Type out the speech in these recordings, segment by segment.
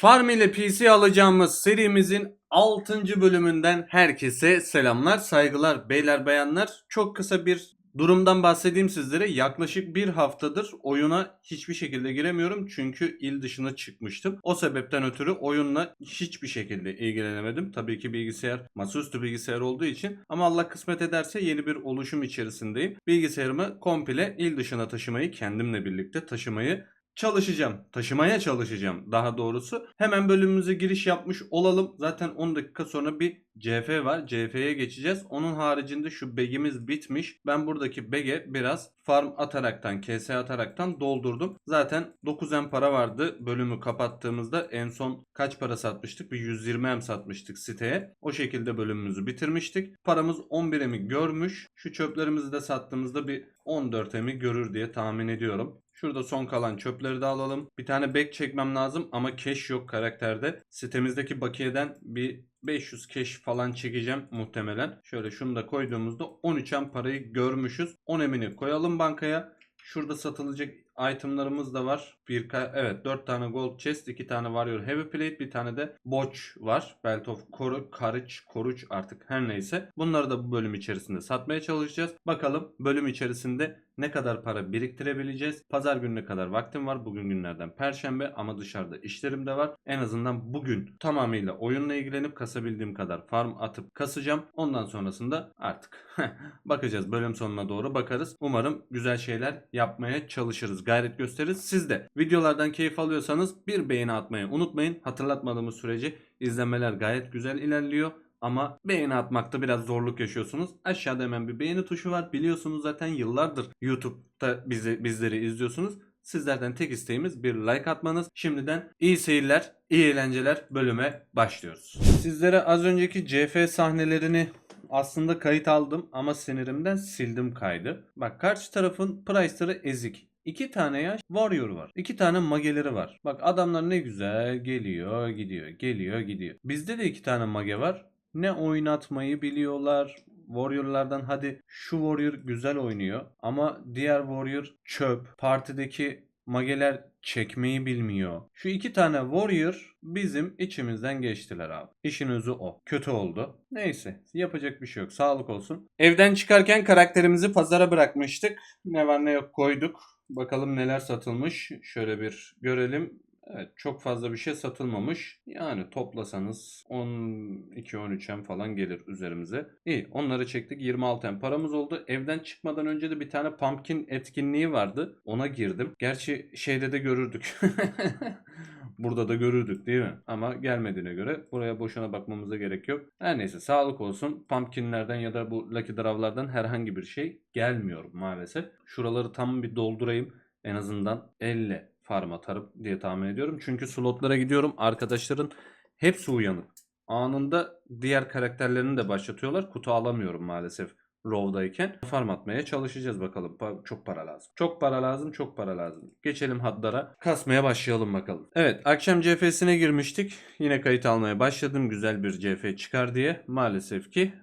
Farm ile PC alacağımız serimizin 6. bölümünden herkese selamlar, saygılar beyler bayanlar. Çok kısa bir durumdan bahsedeyim sizlere. Yaklaşık bir haftadır oyuna hiçbir şekilde giremiyorum çünkü il dışına çıkmıştım. O sebepten ötürü oyunla hiçbir şekilde ilgilenemedim. Tabii ki bilgisayar masaüstü bilgisayar olduğu için ama Allah kısmet ederse yeni bir oluşum içerisindeyim. Bilgisayarımı komple il dışına taşımayı kendimle birlikte taşımayı çalışacağım. Taşımaya çalışacağım daha doğrusu. Hemen bölümümüze giriş yapmış olalım. Zaten 10 dakika sonra bir CF var. CF'ye geçeceğiz. Onun haricinde şu begimiz bitmiş. Ben buradaki bege biraz farm ataraktan, KS ataraktan doldurdum. Zaten 9M para vardı. Bölümü kapattığımızda en son kaç para satmıştık? Bir 120M satmıştık siteye. O şekilde bölümümüzü bitirmiştik. Paramız 11M'i görmüş. Şu çöplerimizi de sattığımızda bir 14M'i görür diye tahmin ediyorum. Şurada son kalan çöpleri de alalım. Bir tane back çekmem lazım ama cash yok karakterde. Sitemizdeki bakiyeden bir 500 cash falan çekeceğim muhtemelen. Şöyle şunu da koyduğumuzda 13'en parayı görmüşüz. 10 emini koyalım bankaya. Şurada satılacak itemlarımız da var. Bir evet 4 tane gold chest, 2 tane warrior heavy plate, bir tane de boch var. Belt of Koru, Karıç, Koruç artık her neyse. Bunları da bu bölüm içerisinde satmaya çalışacağız. Bakalım bölüm içerisinde ne kadar para biriktirebileceğiz. Pazar gününe kadar vaktim var. Bugün günlerden perşembe ama dışarıda işlerim de var. En azından bugün tamamıyla oyunla ilgilenip kasabildiğim kadar farm atıp kasacağım. Ondan sonrasında artık bakacağız. Bölüm sonuna doğru bakarız. Umarım güzel şeyler yapmaya çalışırız. Gayret gösteririz. Siz de videolardan keyif alıyorsanız bir beğeni atmayı unutmayın. Hatırlatmadığımız sürece izlenmeler gayet güzel ilerliyor. Ama beğeni atmakta biraz zorluk yaşıyorsunuz. Aşağıda hemen bir beğeni tuşu var. Biliyorsunuz zaten yıllardır YouTube'da bizi bizleri izliyorsunuz. Sizlerden tek isteğimiz bir like atmanız. Şimdiden iyi seyirler, iyi eğlenceler bölüme başlıyoruz. Sizlere az önceki CF sahnelerini aslında kayıt aldım ama sinirimden sildim kaydı. Bak karşı tarafın price'ları ezik. İki tane yaş warrior var. İki tane mageleri var. Bak adamlar ne güzel geliyor gidiyor geliyor gidiyor. Bizde de iki tane mage var. Ne oynatmayı biliyorlar. Warrior'lardan hadi şu Warrior güzel oynuyor ama diğer Warrior çöp. Partideki mageler çekmeyi bilmiyor. Şu iki tane Warrior bizim içimizden geçtiler abi. İşin özü o. Kötü oldu. Neyse yapacak bir şey yok. Sağlık olsun. Evden çıkarken karakterimizi pazara bırakmıştık. Ne var ne yok koyduk. Bakalım neler satılmış. Şöyle bir görelim. Evet çok fazla bir şey satılmamış. Yani toplasanız 12-13 falan gelir üzerimize. İyi onları çektik 26 em paramız oldu. Evden çıkmadan önce de bir tane pumpkin etkinliği vardı. Ona girdim. Gerçi şeyde de görürdük. Burada da görürdük değil mi? Ama gelmediğine göre buraya boşuna bakmamıza gerek yok. Her neyse sağlık olsun. Pumpkinlerden ya da bu Lucky Draw'lardan herhangi bir şey gelmiyor maalesef. Şuraları tam bir doldurayım. En azından elle farm atarım diye tahmin ediyorum. Çünkü slotlara gidiyorum. Arkadaşların hepsi uyanık. Anında diğer karakterlerini de başlatıyorlar. Kutu alamıyorum maalesef Rov'dayken. Farm atmaya çalışacağız bakalım. Pa- çok para lazım. Çok para lazım, çok para lazım. Geçelim hadlara. Kasmaya başlayalım bakalım. Evet, akşam CF'sine girmiştik. Yine kayıt almaya başladım. Güzel bir CF çıkar diye. Maalesef ki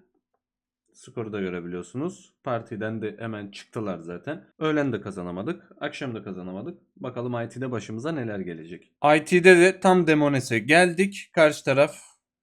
Skoru da görebiliyorsunuz. Partiden de hemen çıktılar zaten. Öğlen de kazanamadık. Akşam da kazanamadık. Bakalım IT'de başımıza neler gelecek. IT'de de tam Demones'e geldik. Karşı taraf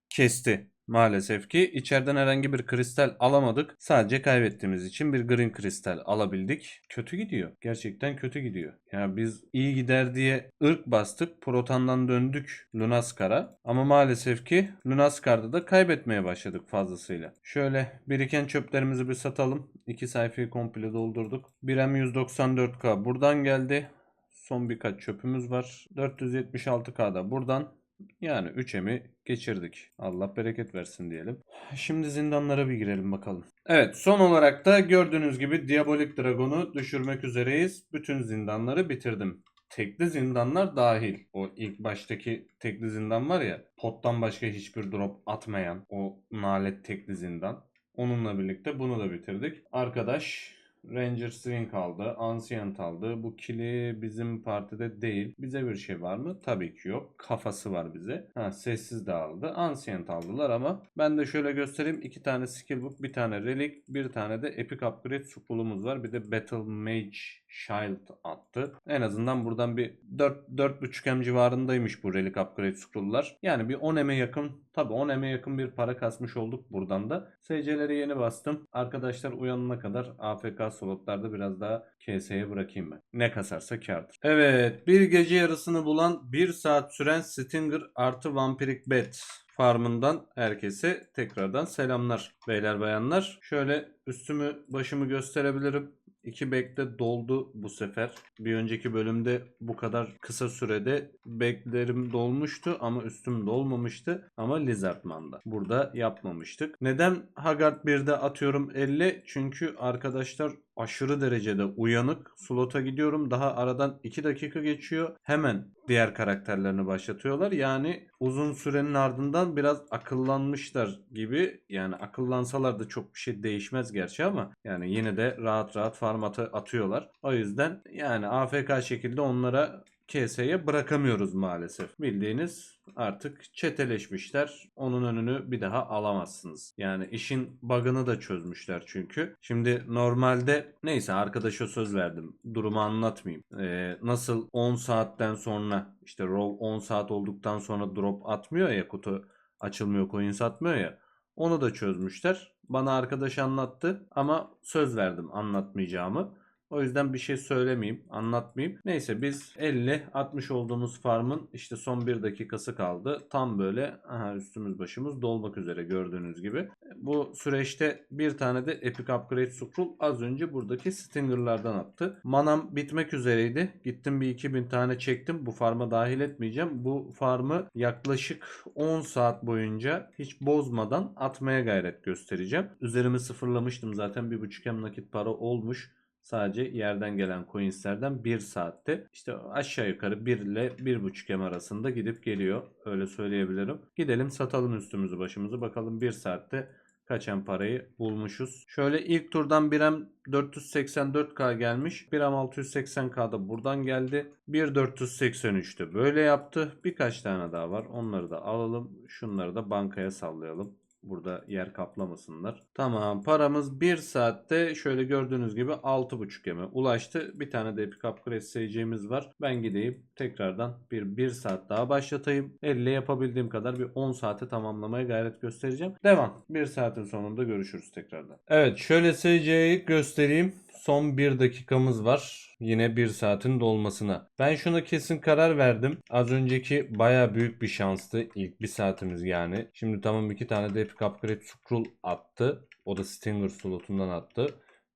kesti. Maalesef ki içeriden herhangi bir kristal alamadık. Sadece kaybettiğimiz için bir green kristal alabildik. Kötü gidiyor. Gerçekten kötü gidiyor. Ya biz iyi gider diye ırk bastık. Protan'dan döndük Lunaskar'a. Ama maalesef ki Lunaskar'da da kaybetmeye başladık fazlasıyla. Şöyle biriken çöplerimizi bir satalım. İki sayfayı komple doldurduk. 1M 194K buradan geldi. Son birkaç çöpümüz var. 476K'da buradan. Yani 3M'i geçirdik. Allah bereket versin diyelim. Şimdi zindanlara bir girelim bakalım. Evet son olarak da gördüğünüz gibi Diabolik Dragon'u düşürmek üzereyiz. Bütün zindanları bitirdim. Tekli zindanlar dahil. O ilk baştaki tekli zindan var ya pottan başka hiçbir drop atmayan o nalet tekli zindan. Onunla birlikte bunu da bitirdik. Arkadaş Ranger Swing aldı. Ancient aldı. Bu kili bizim partide değil. Bize bir şey var mı? Tabii ki yok. Kafası var bize. Ha, sessiz de aldı. Ancient aldılar ama ben de şöyle göstereyim. iki tane skill book, bir tane relic, bir tane de epic upgrade scroll'umuz var. Bir de battle mage shield attı. En azından buradan bir 4 4.5 M civarındaymış bu relic upgrade scroll'lar. Yani bir 10 M'e yakın Tabi 10 M'e yakın bir para kasmış olduk buradan da. SC'leri yeni bastım. Arkadaşlar uyanana kadar AFK slotlarda biraz daha KS'ye bırakayım ben. Ne kasarsa kardır. Evet bir gece yarısını bulan 1 saat süren Stinger artı Vampirik Bet farmından herkese tekrardan selamlar beyler bayanlar. Şöyle üstümü başımı gösterebilirim. İki bekte doldu bu sefer. Bir önceki bölümde bu kadar kısa sürede beklerim dolmuştu ama üstüm dolmamıştı. Ama Lizardman'da. Burada yapmamıştık. Neden Haggard 1'de atıyorum 50? Çünkü arkadaşlar aşırı derecede uyanık. Slota gidiyorum. Daha aradan 2 dakika geçiyor. Hemen diğer karakterlerini başlatıyorlar. Yani uzun sürenin ardından biraz akıllanmışlar gibi. Yani akıllansalar da çok bir şey değişmez gerçi ama yani yine de rahat rahat farm atı- atıyorlar. O yüzden yani AFK şekilde onlara KS'ye bırakamıyoruz maalesef. Bildiğiniz artık çeteleşmişler. Onun önünü bir daha alamazsınız. Yani işin bug'ını da çözmüşler çünkü. Şimdi normalde neyse arkadaşa söz verdim. Durumu anlatmayayım. Ee, nasıl 10 saatten sonra işte row 10 saat olduktan sonra drop atmıyor ya kutu açılmıyor coin satmıyor ya. Onu da çözmüşler. Bana arkadaş anlattı ama söz verdim anlatmayacağımı. O yüzden bir şey söylemeyeyim, anlatmayayım. Neyse biz 50 60 olduğumuz farmın işte son bir dakikası kaldı. Tam böyle aha üstümüz başımız dolmak üzere gördüğünüz gibi. Bu süreçte bir tane de Epic Upgrade Scroll az önce buradaki Stinger'lardan attı. Manam bitmek üzereydi. Gittim bir 2000 tane çektim. Bu farma dahil etmeyeceğim. Bu farmı yaklaşık 10 saat boyunca hiç bozmadan atmaya gayret göstereceğim. Üzerimi sıfırlamıştım zaten 1.5 hem nakit para olmuş. Sadece yerden gelen coinslerden 1 saatte işte aşağı yukarı 1 ile 1.5 M arasında gidip geliyor. Öyle söyleyebilirim. Gidelim satalım üstümüzü başımızı. Bakalım 1 saatte kaçan parayı bulmuşuz. Şöyle ilk turdan 1M 484K gelmiş. 1M 680K da buradan geldi. 1 483'te böyle yaptı. Birkaç tane daha var. Onları da alalım. Şunları da bankaya sallayalım. Burada yer kaplamasınlar. Tamam paramız 1 saatte şöyle gördüğünüz gibi 6.5 yeme ulaştı. Bir tane de Epic Upgrade seyircimiz var. Ben gideyim tekrardan bir 1 saat daha başlatayım. 50 yapabildiğim kadar bir 10 saate tamamlamaya gayret göstereceğim. Devam. 1 saatin sonunda görüşürüz tekrardan. Evet şöyle SC'yi göstereyim. Son 1 dakikamız var. Yine 1 saatin dolmasına. Ben şuna kesin karar verdim. Az önceki baya büyük bir şanstı. İlk 1 saatimiz yani. Şimdi tamam 2 tane de Epic Upgrade Scroll attı. O da Stinger slotundan attı.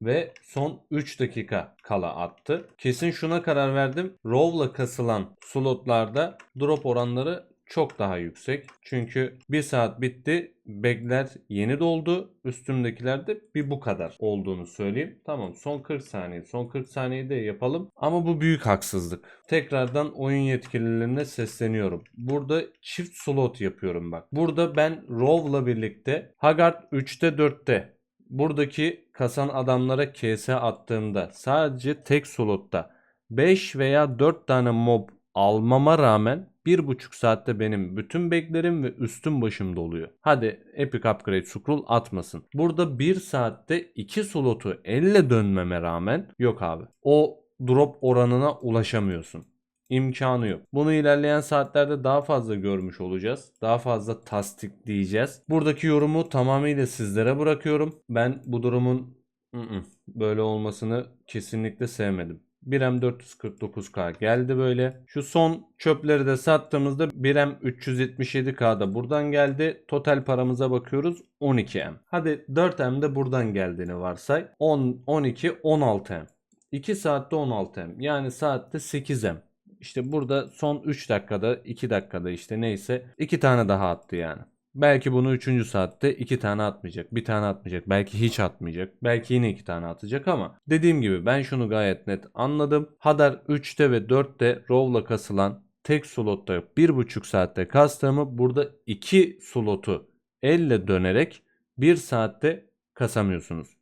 Ve son 3 dakika kala attı. Kesin şuna karar verdim. Row'la kasılan slotlarda drop oranları çok daha yüksek. Çünkü 1 saat bitti. Bagler yeni doldu. Üstümdekiler de bir bu kadar olduğunu söyleyeyim. Tamam son 40 saniye. Son 40 saniye de yapalım. Ama bu büyük haksızlık. Tekrardan oyun yetkililerine sesleniyorum. Burada çift slot yapıyorum bak. Burada ben Row'la birlikte Haggard 3'te 4'te buradaki kasan adamlara KS attığımda sadece tek slotta 5 veya 4 tane mob almama rağmen 1,5 saatte benim bütün beklerim ve üstüm başım doluyor. Hadi Epic Upgrade Scroll atmasın. Burada 1 saatte 2 slotu elle dönmeme rağmen yok abi. O drop oranına ulaşamıyorsun. İmkanı yok. Bunu ilerleyen saatlerde daha fazla görmüş olacağız. Daha fazla tasdikleyeceğiz. Buradaki yorumu tamamıyla sizlere bırakıyorum. Ben bu durumun ı-ı, böyle olmasını kesinlikle sevmedim. 1M 449K geldi böyle. Şu son çöpleri de sattığımızda 1M 377K da buradan geldi. Total paramıza bakıyoruz 12M. Hadi 4M de buradan geldiğini varsay. 10, 12, 16M. 2 saatte 16M. Yani saatte 8M. İşte burada son 3 dakikada 2 dakikada işte neyse 2 tane daha attı yani. Belki bunu 3. saatte 2 tane atmayacak. Bir tane atmayacak. Belki hiç atmayacak. Belki yine 2 tane atacak ama dediğim gibi ben şunu gayet net anladım. Hadar 3'te ve 4'te Row'la kasılan tek slotta 1,5 saatte kastığımı burada 2 slotu elle dönerek 1 saatte kasamıyorsunuz.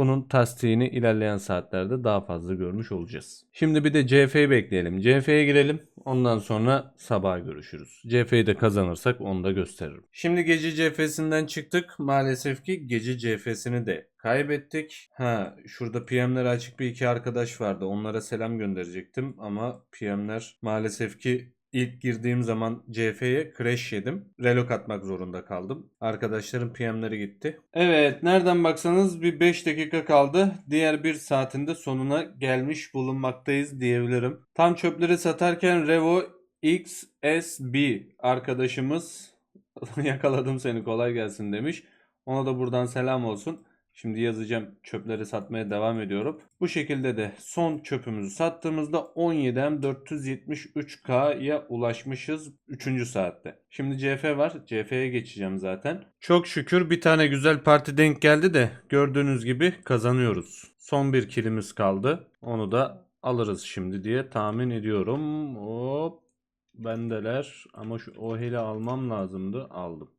Bunun tasdiğini ilerleyen saatlerde daha fazla görmüş olacağız. Şimdi bir de CF'yi bekleyelim. CF'ye girelim. Ondan sonra sabah görüşürüz. CF'yi de kazanırsak onu da gösteririm. Şimdi gece CF'sinden çıktık. Maalesef ki gece CF'sini de kaybettik. Ha şurada PM'lere açık bir iki arkadaş vardı. Onlara selam gönderecektim ama PM'ler maalesef ki İlk girdiğim zaman CF'ye crash yedim. Relok atmak zorunda kaldım. Arkadaşlarım PM'leri gitti. Evet nereden baksanız bir 5 dakika kaldı. Diğer bir saatinde sonuna gelmiş bulunmaktayız diyebilirim. Tam çöpleri satarken Revo XSB arkadaşımız yakaladım seni kolay gelsin demiş. Ona da buradan selam olsun. Şimdi yazacağım çöpleri satmaya devam ediyorum. Bu şekilde de son çöpümüzü sattığımızda 17M 473K'ya ulaşmışız 3. saatte. Şimdi CF var. CF'ye geçeceğim zaten. Çok şükür bir tane güzel parti denk geldi de gördüğünüz gibi kazanıyoruz. Son bir kilimiz kaldı. Onu da alırız şimdi diye tahmin ediyorum. Hop. Bendeler ama şu o heli almam lazımdı. Aldım.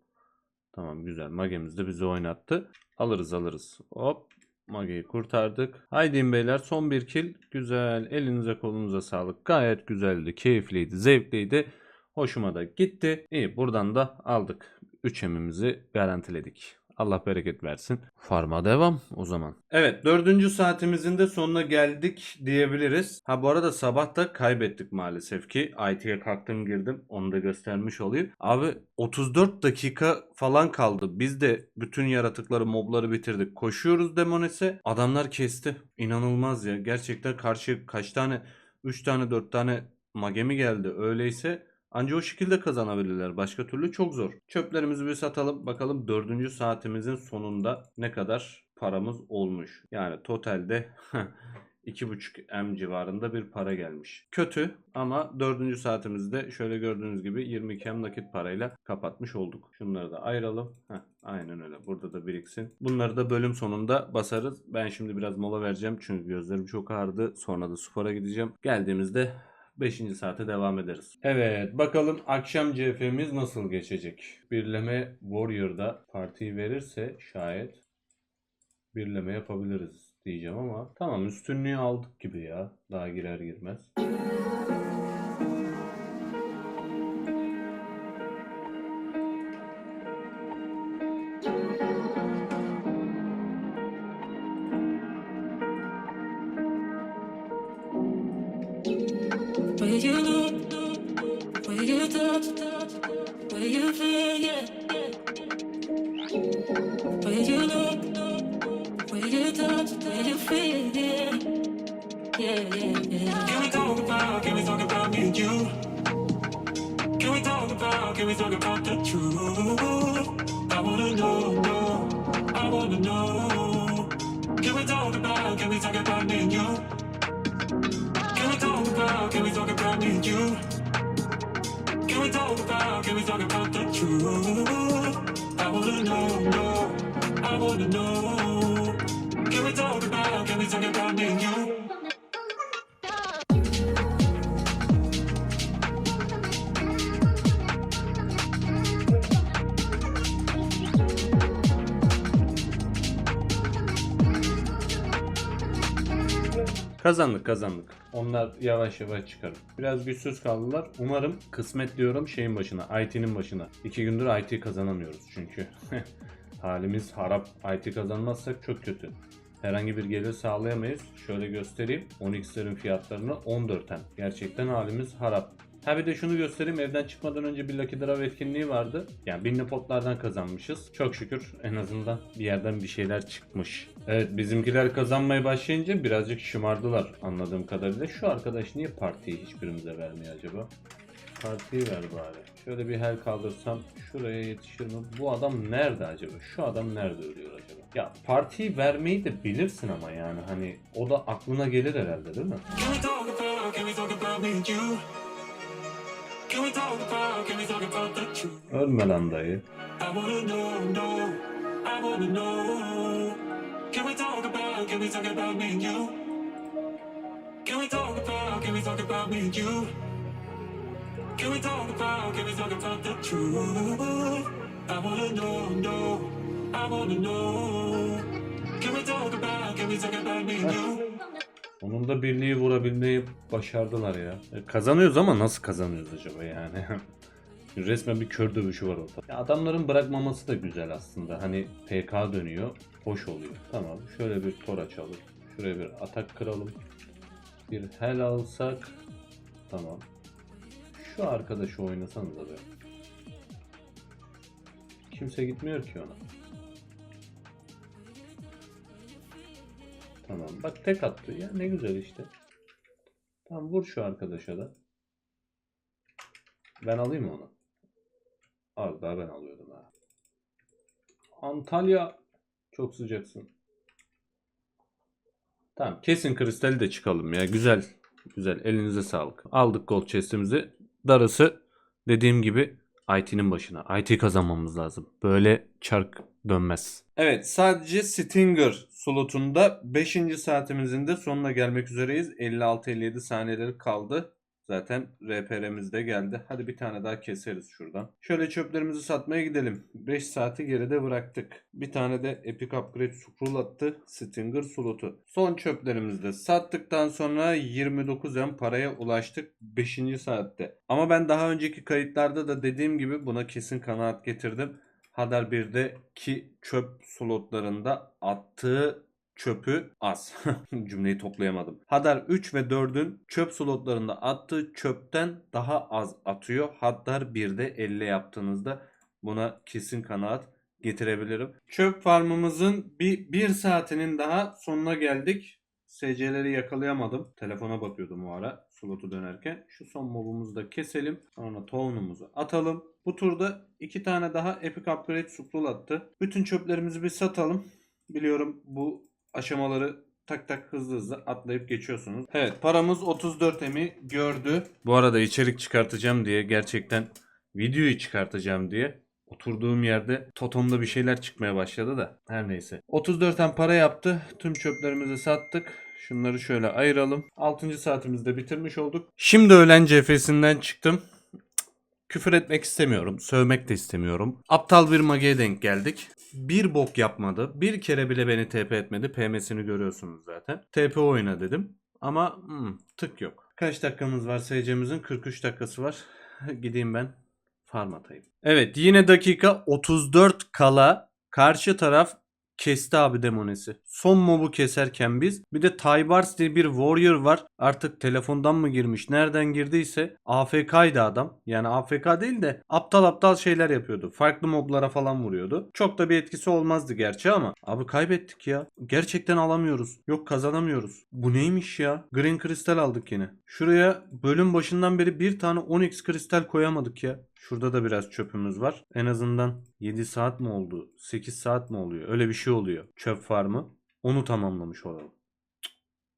Tamam güzel. Magemiz de bizi oynattı. Alırız alırız. Hop. Mage'yi kurtardık. Haydi beyler son bir kill. Güzel. Elinize kolunuza sağlık. Gayet güzeldi. Keyifliydi. Zevkliydi. Hoşuma da gitti. İyi buradan da aldık. 3 emimizi garantiledik. Allah bereket versin. Farma devam o zaman. Evet dördüncü saatimizin de sonuna geldik diyebiliriz. Ha bu arada sabah da kaybettik maalesef ki. IT'ye kalktım girdim. Onu da göstermiş olayım. Abi 34 dakika falan kaldı. Biz de bütün yaratıkları mobları bitirdik. Koşuyoruz demonese. Adamlar kesti. İnanılmaz ya. Gerçekten karşı kaç tane 3 tane 4 tane magemi geldi. Öyleyse Anca o şekilde kazanabilirler. Başka türlü çok zor. Çöplerimizi bir satalım. Bakalım dördüncü saatimizin sonunda ne kadar paramız olmuş. Yani totalde 2.5 M civarında bir para gelmiş. Kötü ama dördüncü saatimizde şöyle gördüğünüz gibi 22 M nakit parayla kapatmış olduk. Şunları da ayıralım. Heh, aynen öyle. Burada da biriksin. Bunları da bölüm sonunda basarız. Ben şimdi biraz mola vereceğim çünkü gözlerim çok ağrıdı. Sonra da spora gideceğim. Geldiğimizde 5. saate devam ederiz. Evet bakalım akşam CF'miz nasıl geçecek? Birleme Warrior'da partiyi verirse şayet birleme yapabiliriz diyeceğim ama tamam üstünlüğü aldık gibi ya daha girer girmez. Talk about? Kazandık kazandık. Onlar yavaş yavaş çıkar. Biraz güçsüz kaldılar. Umarım kısmet diyorum şeyin başına, IT'nin başına. İki gündür IT kazanamıyoruz çünkü. Halimiz harap. IT kazanmazsak çok kötü. Herhangi bir gelir sağlayamayız. Şöyle göstereyim. 10x'lerin fiyatlarını 14'ten. Gerçekten halimiz harap. Ha bir de şunu göstereyim. Evden çıkmadan önce bir Lucky Draw etkinliği vardı. Yani binli potlardan kazanmışız. Çok şükür en azından bir yerden bir şeyler çıkmış. Evet bizimkiler kazanmaya başlayınca birazcık şımardılar anladığım kadarıyla. Şu arkadaş niye partiyi hiçbirimize vermiyor acaba? Partiyi ver bari. Şöyle bir hel kaldırsam şuraya yetişir mi? Bu adam nerede acaba? Şu adam nerede ölüyor acaba? Ya partiyi vermeyi de bilirsin ama yani hani o da aklına gelir herhalde değil mi? Ölme lan dayı. I wanna know, know, I wanna know. Can we talk about, can we talk about me and you? Can we talk about, can we talk about me and you? Can we talk about, can we talk about the truth? I wanna know, know, I wanna know. Can Can we talk about, can we talk about me and you? Onun da birliği vurabilmeyi başardılar ya. E, kazanıyoruz ama nasıl kazanıyoruz acaba yani? Resmen bir kör dövüşü var ortada. Ya adamların bırakmaması da güzel aslında. Hani PK dönüyor. Hoş oluyor. Tamam. Şöyle bir tor açalım. Şuraya bir atak kıralım. Bir hel alsak. Tamam. Şu arkadaşı oynasanız be. Kimse gitmiyor ki ona. Tamam. Bak tek attı. Ya ne güzel işte. Tamam vur şu arkadaşa da. Ben alayım mı onu? Az daha ben alıyordum ha. Antalya çok sıcaksın. Tamam kesin kristali de çıkalım ya. Güzel. Güzel. Elinize sağlık. Aldık gold chest'imizi. Darısı dediğim gibi IT'nin başına. IT kazanmamız lazım. Böyle çark dönmez. Evet sadece Stinger slotunda 5. saatimizin de sonuna gelmek üzereyiz. 56-57 saniyeleri kaldı. Zaten RPR'miz de geldi. Hadi bir tane daha keseriz şuradan. Şöyle çöplerimizi satmaya gidelim. 5 saati geride bıraktık. Bir tane de Epic Upgrade Scroll attı. Stinger slotu. Son çöplerimizi de sattıktan sonra 29 M paraya ulaştık 5. saatte. Ama ben daha önceki kayıtlarda da dediğim gibi buna kesin kanaat getirdim. Hadar 1'deki çöp slotlarında attığı çöpü az. Cümleyi toplayamadım. Hadar 3 ve 4'ün çöp slotlarında attığı çöpten daha az atıyor. Hadar 1'de 50 yaptığınızda buna kesin kanaat getirebilirim. Çöp farmımızın bir, bir saatinin daha sonuna geldik. SC'leri yakalayamadım. Telefona bakıyordum o ara slotu dönerken. Şu son mobumuzu da keselim. Sonra tohumumuzu atalım. Bu turda iki tane daha Epic Upgrade Scroll attı. Bütün çöplerimizi bir satalım. Biliyorum bu aşamaları tak tak hızlı hızlı atlayıp geçiyorsunuz. Evet paramız 34 emi gördü. Bu arada içerik çıkartacağım diye gerçekten videoyu çıkartacağım diye oturduğum yerde totomda bir şeyler çıkmaya başladı da her neyse. 34 em para yaptı. Tüm çöplerimizi sattık. Şunları şöyle ayıralım. 6. saatimizde bitirmiş olduk. Şimdi öğlen cefesinden çıktım. Küfür etmek istemiyorum. Sövmek de istemiyorum. Aptal bir magiye denk geldik. Bir bok yapmadı. Bir kere bile beni TP etmedi. PM'sini görüyorsunuz zaten. TP oyna dedim. Ama hmm, tık yok. Kaç dakikamız var SC'mizin? 43 dakikası var. Gideyim ben farm atayım. Evet yine dakika 34 kala karşı taraf kesti abi demonesi. Son mobu keserken biz bir de Taybars diye bir warrior var. Artık telefondan mı girmiş nereden girdiyse AFK'ydı adam. Yani AFK değil de aptal aptal şeyler yapıyordu. Farklı moblara falan vuruyordu. Çok da bir etkisi olmazdı gerçi ama. Abi kaybettik ya. Gerçekten alamıyoruz. Yok kazanamıyoruz. Bu neymiş ya? Green kristal aldık yine. Şuraya bölüm başından beri bir tane 10x kristal koyamadık ya. Şurada da biraz çöpümüz var. En azından 7 saat mi oldu? 8 saat mi oluyor? Öyle bir şey oluyor. Çöp farmı. Onu tamamlamış olalım.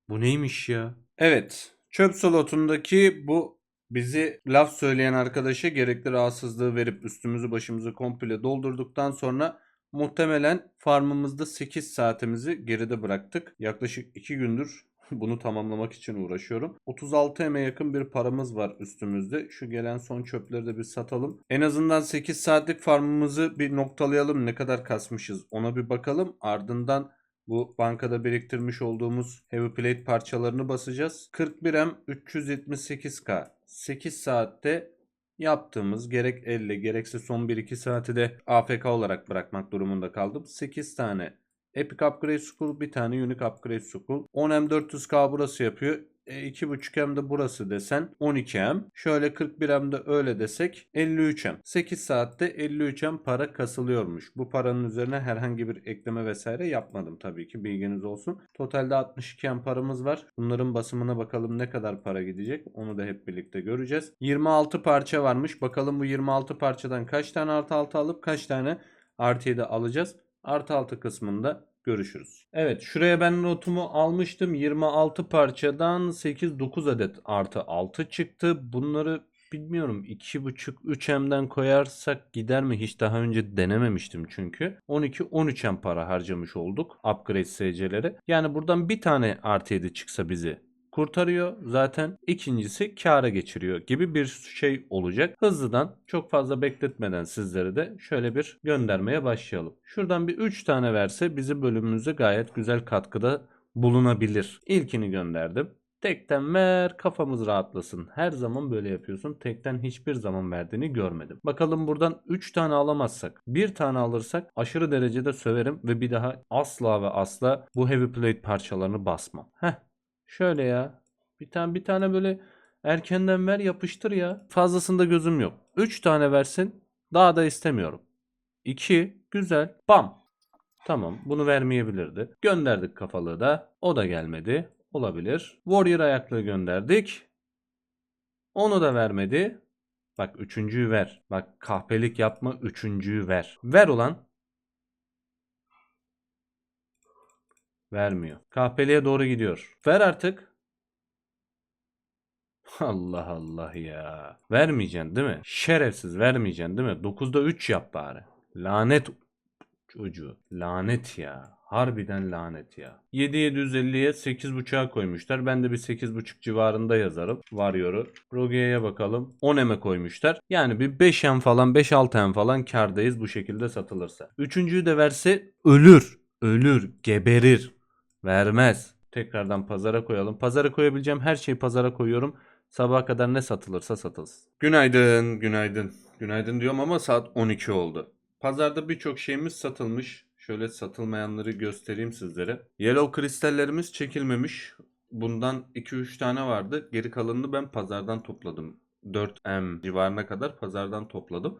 Bu neymiş ya? Evet. Çöp slotundaki bu bizi laf söyleyen arkadaşa gerekli rahatsızlığı verip üstümüzü başımızı komple doldurduktan sonra muhtemelen farmımızda 8 saatimizi geride bıraktık. Yaklaşık 2 gündür bunu tamamlamak için uğraşıyorum. 36 eme yakın bir paramız var üstümüzde. Şu gelen son çöpleri de bir satalım. En azından 8 saatlik farmımızı bir noktalayalım. Ne kadar kasmışız ona bir bakalım. Ardından bu bankada biriktirmiş olduğumuz heavy plate parçalarını basacağız. 41M 378K 8 saatte yaptığımız gerek elle gerekse son 1-2 saati de AFK olarak bırakmak durumunda kaldım. 8 tane Epic Upgrade School bir tane Unique Upgrade School. 10M400K burası yapıyor. E, 2.5M de burası desen 12M. Şöyle 41M de öyle desek 53M. 8 saatte 53M para kasılıyormuş. Bu paranın üzerine herhangi bir ekleme vesaire yapmadım tabii ki bilginiz olsun. Totalde 62M paramız var. Bunların basımına bakalım ne kadar para gidecek. Onu da hep birlikte göreceğiz. 26 parça varmış. Bakalım bu 26 parçadan kaç tane artı 6 alıp kaç tane artı 7 alacağız. Artı 6 kısmında görüşürüz. Evet şuraya ben notumu almıştım. 26 parçadan 8-9 adet artı 6 çıktı. Bunları bilmiyorum 2.5-3M'den koyarsak gider mi? Hiç daha önce denememiştim çünkü. 12-13M para harcamış olduk upgrade SC'lere. Yani buradan bir tane artı 7 çıksa bizi kurtarıyor zaten. İkincisi kâra geçiriyor gibi bir şey olacak. Hızlıdan çok fazla bekletmeden sizlere de şöyle bir göndermeye başlayalım. Şuradan bir 3 tane verse bizi bölümümüze gayet güzel katkıda bulunabilir. İlkini gönderdim. Tekten ver kafamız rahatlasın. Her zaman böyle yapıyorsun. Tekten hiçbir zaman verdiğini görmedim. Bakalım buradan 3 tane alamazsak, 1 tane alırsak aşırı derecede söverim ve bir daha asla ve asla bu heavy plate parçalarını basmam. Heh. Şöyle ya. Bir tane bir tane böyle erkenden ver yapıştır ya. Fazlasında gözüm yok. 3 tane versin. Daha da istemiyorum. 2 güzel. Bam. Tamam bunu vermeyebilirdi. Gönderdik kafalığı da. O da gelmedi. Olabilir. Warrior ayaklığı gönderdik. Onu da vermedi. Bak üçüncüyü ver. Bak kahpelik yapma üçüncüyü ver. Ver ulan. Vermiyor. Kahpeliğe doğru gidiyor. Ver artık. Allah Allah ya. Vermeyeceksin değil mi? Şerefsiz vermeyeceksin değil mi? 9'da 3 yap bari. Lanet çocuğu. Lanet ya. Harbiden lanet ya. 7750'ye 8.5'a koymuşlar. Ben de bir 8.5 civarında yazarım. Warrior'u. Roge'ye bakalım. 10 koymuşlar. Yani bir 5M falan 5-6M falan kardayız bu şekilde satılırsa. Üçüncüyü de verse ölür. Ölür. Geberir. Vermez. Tekrardan pazara koyalım. Pazara koyabileceğim her şeyi pazara koyuyorum. Sabaha kadar ne satılırsa satılsın. Günaydın, günaydın. Günaydın diyorum ama saat 12 oldu. Pazarda birçok şeyimiz satılmış. Şöyle satılmayanları göstereyim sizlere. Yellow kristallerimiz çekilmemiş. Bundan 2-3 tane vardı. Geri kalanını ben pazardan topladım. 4M civarına kadar pazardan topladım.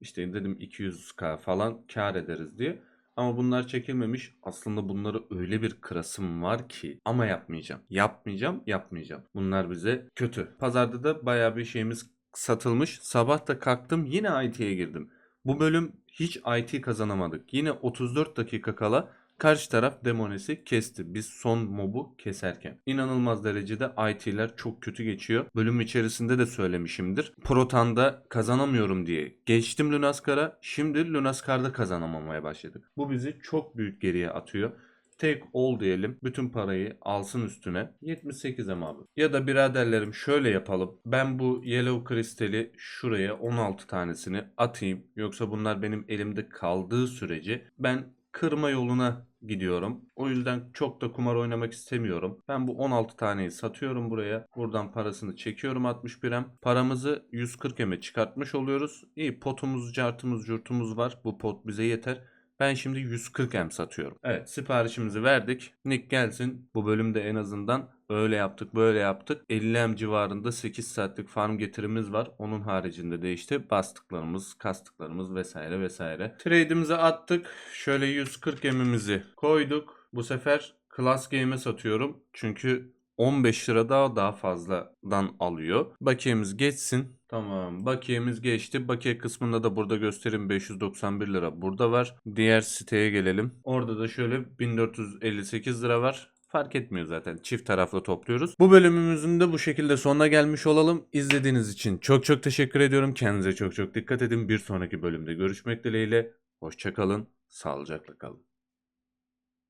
İşte dedim 200k falan kar ederiz diye. Ama bunlar çekilmemiş. Aslında bunları öyle bir kırasım var ki ama yapmayacağım. Yapmayacağım, yapmayacağım. Bunlar bize kötü. Pazarda da bayağı bir şeyimiz satılmış. Sabah da kalktım yine IT'ye girdim. Bu bölüm hiç IT kazanamadık. Yine 34 dakika kala karşı taraf demonesi kesti. Biz son mobu keserken. İnanılmaz derecede IT'ler çok kötü geçiyor. Bölüm içerisinde de söylemişimdir. Protan'da kazanamıyorum diye. Geçtim Lunaskar'a. Şimdi Lunaskar'da kazanamamaya başladık. Bu bizi çok büyük geriye atıyor. Take all diyelim. Bütün parayı alsın üstüne. 78'e abi. Ya da biraderlerim şöyle yapalım. Ben bu yellow kristali şuraya 16 tanesini atayım. Yoksa bunlar benim elimde kaldığı sürece ben kırma yoluna gidiyorum. O yüzden çok da kumar oynamak istemiyorum. Ben bu 16 taneyi satıyorum buraya. Buradan parasını çekiyorum 61'em. Paramızı 140'eme çıkartmış oluyoruz. İyi potumuz, cartımız, curtumuz var. Bu pot bize yeter. Ben şimdi 140M satıyorum. Evet siparişimizi verdik. Nick gelsin. Bu bölümde en azından öyle yaptık böyle yaptık. 50M civarında 8 saatlik farm getirimiz var. Onun haricinde de işte bastıklarımız, kastıklarımız vesaire vesaire. Trade'imizi attık. Şöyle 140 M'imizi koyduk. Bu sefer Class Game'e satıyorum. Çünkü 15 lira daha daha fazladan alıyor. Bakiyemiz geçsin. Tamam bakiyemiz geçti. Bakiye kısmında da burada gösterim 591 lira burada var. Diğer siteye gelelim. Orada da şöyle 1458 lira var. Fark etmiyor zaten. Çift taraflı topluyoruz. Bu bölümümüzün de bu şekilde sonuna gelmiş olalım. İzlediğiniz için çok çok teşekkür ediyorum. Kendinize çok çok dikkat edin. Bir sonraki bölümde görüşmek dileğiyle. Hoşçakalın. Sağlıcakla kalın.